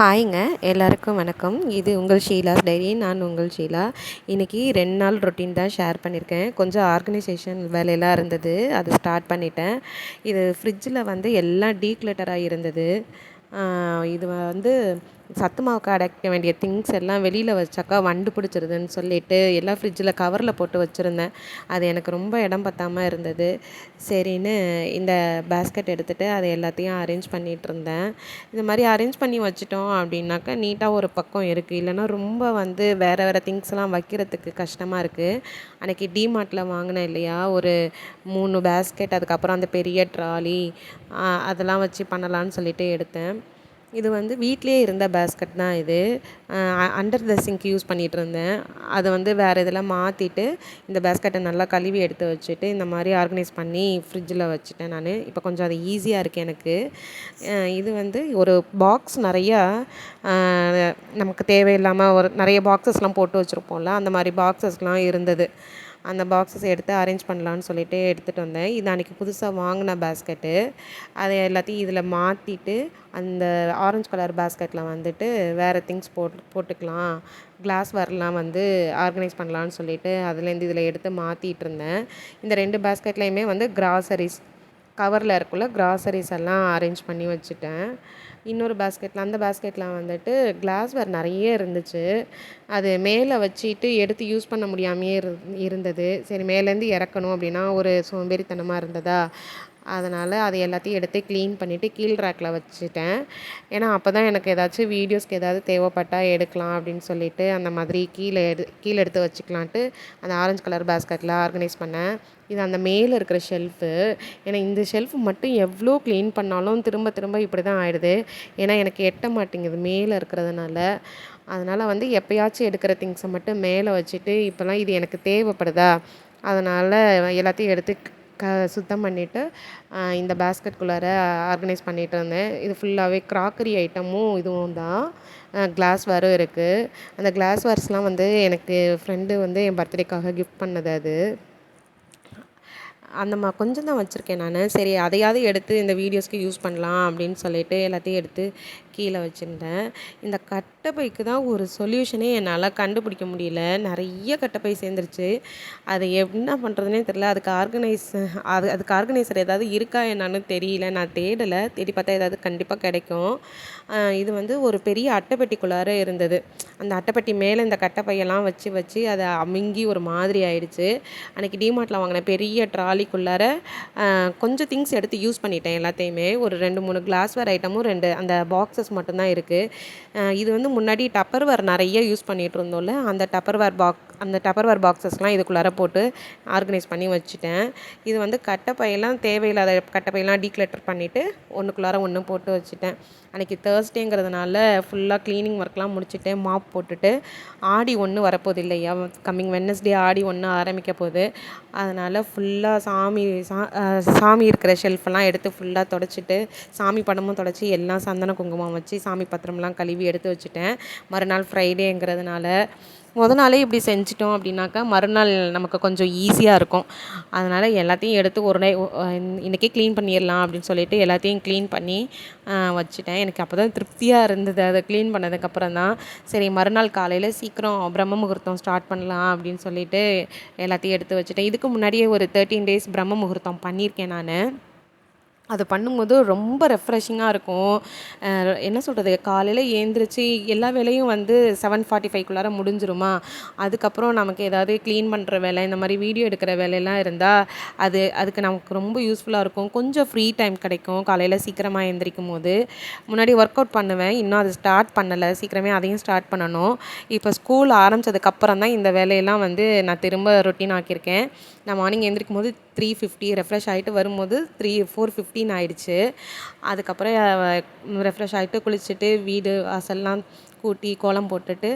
ஹாய்ங்க எல்லாருக்கும் வணக்கம். இது உங்கள் ஷீலாஸ் டைரி நான் உங்கள் ஷீலா. இன்றைக்கி ரெண்டு நாள் ரொட்டீன் தான் ஷேர் பண்ணியிருக்கேன். கொஞ்சம் ஆர்கனைசேஷன் வேலையெல்லாம் இருந்தது அது ஸ்டார்ட் பண்ணிட்டேன். இது ஃப்ரிட்ஜில் வந்து எல்லாம் டீக்ளட்டராக இருந்தது. இது வந்து சத்து மாவுக்கு அடைக்க வேண்டிய திங்ஸ் எல்லாம் வெளியில் வச்சாக்கா வண்டு பிடிச்சிருதுன்னு சொல்லிட்டு எல்லாம் ஃப்ரிட்ஜில் கவரில் போட்டு வச்சுருந்தேன். அது எனக்கு ரொம்ப இடம் பத்தாமல் இருந்தது. சரின்னு இந்த பேஸ்கெட் எடுத்துகிட்டு அதை எல்லாத்தையும் அரேஞ்ச் பண்ணிகிட்டு இருந்தேன். இந்த மாதிரி அரேஞ்ச் பண்ணி வச்சிட்டோம் அப்படின்னாக்கா நீட்டாக ஒரு பக்கம் இருக்குது இல்லைன்னா ரொம்ப வந்து வேறு வேறு திங்ஸ்லாம் வைக்கிறதுக்கு கஷ்டமாக இருக்குது அன்றைக்கி டிமார்ட்டில் வாங்கினேன் இல்லையா? ஒரு மூணு பேஸ்கெட் அதுக்கப்புறம் அந்த பெரிய ட்ராலி அதெல்லாம் வச்சு பண்ணலான்னு சொல்லிட்டு எடுத்தேன். இது வந்து வீட்டிலேயே இருந்த பேஸ்கட் தான் இது. அண்டர் த சிங்க் யூஸ் பண்ணிகிட்டு இருந்தேன் அதை வந்து வேறு இதெல்லாம் மாற்றிட்டு இந்த பேஸ்கெட்டை நல்லா கழுவி எடுத்து வச்சுட்டு இந்த மாதிரி ஆர்கனைஸ் பண்ணி ஃப்ரிட்ஜில் வச்சுட்டேன் நான். இப்போ கொஞ்சம் அது ஈஸியாக இருக்குது எனக்கு. இது வந்து ஒரு பாக்ஸ் நிறையா நமக்கு தேவையில்லாமல் ஒரு நிறைய பாக்ஸஸ்லாம் போட்டு வச்சுருப்போம்ல அந்த மாதிரி பாக்ஸஸ்லாம் இருந்தது. அந்த பாக்ஸஸ் எடுத்து அரேஞ்ச் பண்ணலான்னு சொல்லிட்டு எடுத்துகிட்டு வந்தேன். இது அன்றைக்கி புதுசாக வாங்கின பேஸ்கெட்டு அதை எல்லாத்தையும் இதில் மாற்றிட்டு அந்த ஆரஞ்சு கலர் பேஸ்கெட்டில் வந்துட்டு வேறு திங்ஸ் போட்டு போட்டுக்கலாம். கிளாஸ் வரலாம் வந்து ஆர்கனைஸ் பண்ணலான்னு சொல்லிட்டு அதுலேருந்து இதில் எடுத்து மாற்றிட்டு இருந்தேன். இந்த ரெண்டு பேஸ்கெட்லேயுமே வந்து கிராசரிஸ் கவரில் இருக்குள்ள கிராசரிஸ் எல்லாம் அரேஞ்ச் பண்ணி வச்சுட்டேன். இன்னொரு பேஸ்கெட்டில் அந்த பேஸ்கெட்டில் வந்துட்டு கிளாஸ்வேர் நிறைய இருந்துச்சு. அது மேலே வச்சுட்டு எடுத்து யூஸ் பண்ண முடியாமையே இருந்தது. சரி மேலேருந்து இறக்கணும் அப்படின்னா ஒரு சோம்பேறித்தனமாக இருந்ததா? அதனால் அதை எல்லாத்தையும் எடுத்து க்ளீன் பண்ணிவிட்டு கீழ் ரேக்கில் வச்சுட்டேன். ஏன்னா அப்போ தான் எனக்கு ஏதாச்சும் வீடியோஸ்க்கு ஏதாவது தேவைப்பட்டால் எடுக்கலாம் அப்படின்னு சொல்லிட்டு அந்த மாதிரி கீழே எடு கீழே எடுத்து வச்சுக்கலான்ட்டு அந்த ஆரஞ்சு கலர் பேஸ்கெட்டில் ஆர்கனைஸ் பண்ணேன். இது அந்த மேலே இருக்கிற ஷெல்ஃபு ஏன்னா இந்த ஷெல்ஃப் மட்டும் எவ்வளோ க்ளீன் பண்ணாலும் திரும்ப திரும்ப இப்படி தான் ஆகிடுது ஏன்னா எனக்கு எட்ட மாட்டேங்குது மேலே இருக்கிறதுனால. அதனால் வந்து எப்போயாச்சும் எடுக்கிற திங்ஸை மட்டும் மேலே வச்சுட்டு இப்போல்லாம் இது எனக்கு தேவைப்படுதா? அதனால் எல்லாத்தையும் எடுத்து க சுத்தம் பண்ணிவிட்டு இந்த பேஸ்கெட்குள்ளார ஆர்கனைஸ் பண்ணிகிட்டு இருந்தேன். இது ஃபுல்லாகவே க்ராக்கரி ஐட்டமும் இதுவும் தான். கிளாஸ் வேரும் இருக்குது அந்த கிளாஸ் வேர்ஸ்லாம் வந்து எனக்கு ஃப்ரெண்டு வந்து என் பர்த்டேக்காக கிஃப்ட் பண்ணது அது. அந்த மா கொஞ்சம் தான் வச்சுருக்கேன் நான். சரி அதையாவது எடுத்து இந்த வீடியோஸ்க்கு யூஸ் பண்ணலாம் அப்படின்னு சொல்லிட்டு எல்லாத்தையும் எடுத்து கீழே வச்சுருந்தேன். இந்த கட்டைப்பைக்கு தான் ஒரு சொல்யூஷனே என்னால் கண்டுபிடிக்க முடியல. நிறைய கட்டைப்பை சேர்ந்துருச்சு. அதை என்ன பண்ணுறதுனே தெரில அதுக்கு ஆர்கனைஸ் அது அதுக்கு ஆர்கனைசர் ஏதாவது இருக்கா என்னான்னு தெரியல. நான் தேடலை. தேடி பார்த்தா ஏதாவது கண்டிப்பாக கிடைக்கும். இது வந்து ஒரு பெரிய அட்டைப்பெட்டிக்குள்ளார இருந்தது. அந்த அட்டைப்பெட்டி மேலே இந்த கட்டைப்பையெல்லாம் வச்சு வச்சு அதை அமுங்கி ஒரு மாதிரி ஆயிடுச்சு. அன்றைக்கி டிமார்ட்டில் வாங்கின பெரிய ட்ராலிக்குள்ளார கொஞ்சம் திங்ஸ் எடுத்து யூஸ் பண்ணிட்டேன் எல்லாத்தையுமே. ஒரு ரெண்டு மூணு கிளாஸ்வேர் ஐட்டமும் ரெண்டு அந்த பாக்ஸஸ் மட்டும்தான் இருக்குது இது வந்து முன்னாடி டப்பர்வேர் நிறைய யூஸ் பண்ணிகிட்டு இருந்தோம்ல அந்த டப்பர்வேர் பாக்ஸ் அந்த டப்பர்வேர் பாக்ஸஸ்லாம் இதுக்குள்ளார போட்டு ஆர்கனைஸ் பண்ணி வச்சுட்டேன். இது வந்து கட்டைப்பையெல்லாம் தேவையில்லாத கட்டைப்பையெல்லாம் டீக்ளட்டர் பண்ணிவிட்டு ஒன்றுக்குள்ளார ஒன்று போட்டு வச்சுட்டேன். அன்றைக்கி தேர்ஸ்டேங்கிறதுனால ஃபுல்லாக க்ளீனிங் ஒர்க்லாம் முடிச்சுட்டு மாப் போட்டுட்டு ஆடி ஒன்று வரப்போகுது இல்லையா? கம்மிங் வென்னஸ்டே ஆடி ஒன்று ஆரம்பிக்க போகுது. அதனால் ஃபுல்லாக சாமி சா சாமி இருக்கிற ஷெல்ஃபெல்லாம் எடுத்து ஃபுல்லாக தொடச்சிட்டு சாமி படமும் தொடச்சி எல்லாம் சந்தன குங்குமம் வச்சு சாமி பத்திரம்லாம் கழுவி எடுத்து வச்சுட்டேன். மறுநாள் ஃப்ரைடேங்கிறதுனால முத நாளே இப்படி செஞ்சிட்டோம் அப்படின்னாக்கா மறுநாள் நமக்கு கொஞ்சம் ஈஸியாக இருக்கும். அதனால் எல்லாத்தையும் எடுத்து ஒரு நை இன்றைக்கே க்ளீன் பண்ணிடலாம் அப்படின்னு சொல்லிட்டு எல்லாத்தையும் க்ளீன் பண்ணி வச்சுட்டேன். எனக்கு அப்போ தான் திருப்தியாக இருந்தது. அதை க்ளீன் பண்ணதுக்கப்புறம் தான் சரி மறுநாள் காலையில் சீக்கிரம் பிரம்ம முகூர்த்தம் ஸ்டார்ட் பண்ணலாம் அப்படின்னு சொல்லிட்டு எல்லாத்தையும் எடுத்து வச்சுட்டேன். இதுக்கு முன்னாடியே ஒரு தேர்ட்டீன் டேஸ் பிரம்ம முகூர்த்தம் பண்ணியிருக்கேன் நான். அது பண்ணும்போது ரொம்ப ரெஃப்ரெஷிங்காக இருக்கும். என்ன சொல்கிறது காலையில் ஏந்திரிச்சு எல்லா வேலையும் வந்து செவன் ஃபார்ட்டி ஃபைவ்க்குள்ளார முடிஞ்சிருமா? அதுக்கப்புறம் நமக்கு ஏதாவது க்ளீன் பண்ணுற வேலை இந்த மாதிரி வீடியோ எடுக்கிற வேலையெல்லாம் இருந்தால் அது அதுக்கு நமக்கு ரொம்ப யூஸ்ஃபுல்லாக இருக்கும். கொஞ்சம் ஃப்ரீ டைம் கிடைக்கும் காலையில் சீக்கிரமாக எழுந்திரிக்கும் போது. முன்னாடி ஒர்க் அவுட் பண்ணுவேன் இன்னும் அது ஸ்டார்ட் பண்ணலை. சீக்கிரமே அதையும் ஸ்டார்ட் பண்ணணும். இப்போ ஸ்கூல் ஆரம்பித்ததுக்கப்புறம் தான் இந்த வேலையெல்லாம் வந்து நான் திரும்ப ரொட்டீன் ஆக்கியிருக்கேன். நான் மார்னிங் எழுந்திரிக்கும் போது த்ரீ ஃபிஃப்டி ரெஃப்ரெஷ் ஆகிட்டு வரும்போது த்ரீ ஃபோர் ஃபிஃப்டின் ஆயிடுச்சு. அதுக்கப்புறம் ரெஃப்ரெஷ் ஆகிட்டு குளிச்சுட்டு வீடு வாசல்லாம் கூட்டி கோலம் போட்டுட்டு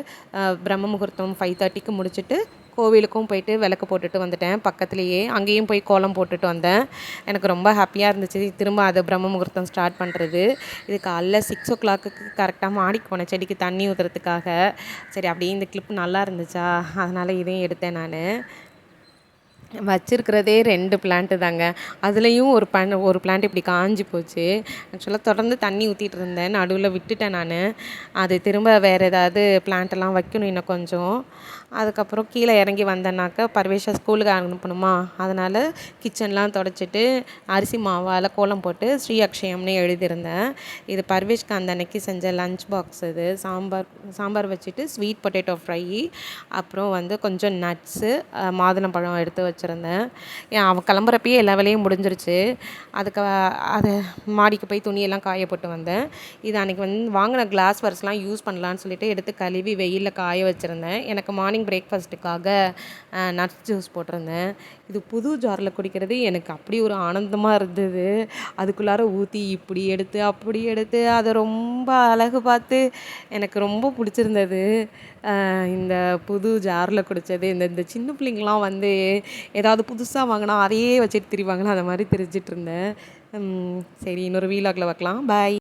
பிரம்ம முகூர்த்தம் ஃபைவ் தேர்ட்டிக்கு முடிச்சுட்டு கோவிலுக்கும் போயிட்டு விளக்கு போட்டுட்டு வந்துட்டேன். பக்கத்துலேயே அங்கேயும் போய் கோலம் போட்டுட்டு வந்தேன். எனக்கு ரொம்ப ஹாப்பியாக இருந்துச்சு. திரும்ப அது பிரம்ம முகூர்த்தம் ஸ்டார்ட் பண்ணுறது இது காலைல சிக்ஸ் ஓ கிளாக்கு கரெக்டாக மாடிக்கு போனேன். செடிக்கு தண்ணி ஊற்றுறதுக்காக சரி அப்படியே இந்த கிளிப் நல்லா இருந்துச்சா? அதனால் இதையும் எடுத்தேன் நான். வச்சிருக்கிறதே ரெண்டு பிளான்ட்டு தாங்க. அதுலேயும் ஒரு பன் ஒரு பிளான்ட் இப்படி காஞ்சி போச்சு. ஆக்சுவலாக தொடர்ந்து தண்ணி ஊற்றிட்டு இருந்தேன். நடுவில் விட்டுட்டேன் நான். அது திரும்ப வேறு ஏதாவது பிளான்ட்டெல்லாம் வைக்கணும் இன்னும் கொஞ்சம். அதுக்கப்புறம் கீழே இறங்கி வந்தேன்னாக்கா பர்வேஷா ஸ்கூலுக்கு அனுப்பணுமா? அதனால் கிச்சன்லாம் தொடச்சிட்டு அரிசி மாவால் கோலம் போட்டு ஸ்ரீ அக்ஷயம்னு எழுதியிருந்தேன். இது பர்வேஷ்க்கு அந்த அன்னைக்கு செஞ்ச லஞ்ச் பாக்ஸ் இது. சாம்பார் சாம்பார் வச்சுட்டு ஸ்வீட் பொட்டேட்டோ ஃப்ரை அப்புறம் வந்து கொஞ்சம் நட்ஸு மாதுளம்பழம் எடுத்து வச்சு வச்சுருந்தேன். ஏன் அவன் கிளம்புறப்பயே எல்லா வேலையும் முடிஞ்சிருச்சு. அதுக்கு அதை மாடிக்கு போய் துணியெல்லாம் காய போட்டு வந்தேன். இது அன்றைக்கி வந்து வாங்கின கிளாஸ் வர்ஸ்லாம் யூஸ் பண்ணலான்னு சொல்லிட்டு எடுத்து கழுவி வெயிலில் காய வச்சுருந்தேன். எனக்கு மார்னிங் பிரேக்ஃபாஸ்ட்டுக்காக நட்ஸ் ஜூஸ் போட்டிருந்தேன். இது புது ஜாரில் குடிக்கிறது எனக்கு அப்படி ஒரு ஆனந்தமாக இருந்தது. அதுக்குள்ளார ஊற்றி இப்படி எடுத்து அப்படி எடுத்து அதை ரொம்ப அழகு பார்த்து எனக்கு ரொம்ப பிடிச்சிருந்தது. இந்த புது ஜாரில் குடித்தது இந்த இந்த சின்ன பிள்ளைங்களாம் வந்து ஏதாவது புதுசாக வாங்கினா அதையே வச்சுட்டு திரிவாங்களா? அந்த மாதிரி திரிஞ்சிட்டு இருந்தேன். சரி இன்னொரு வீலாகில் பார்க்கலாம். பாய்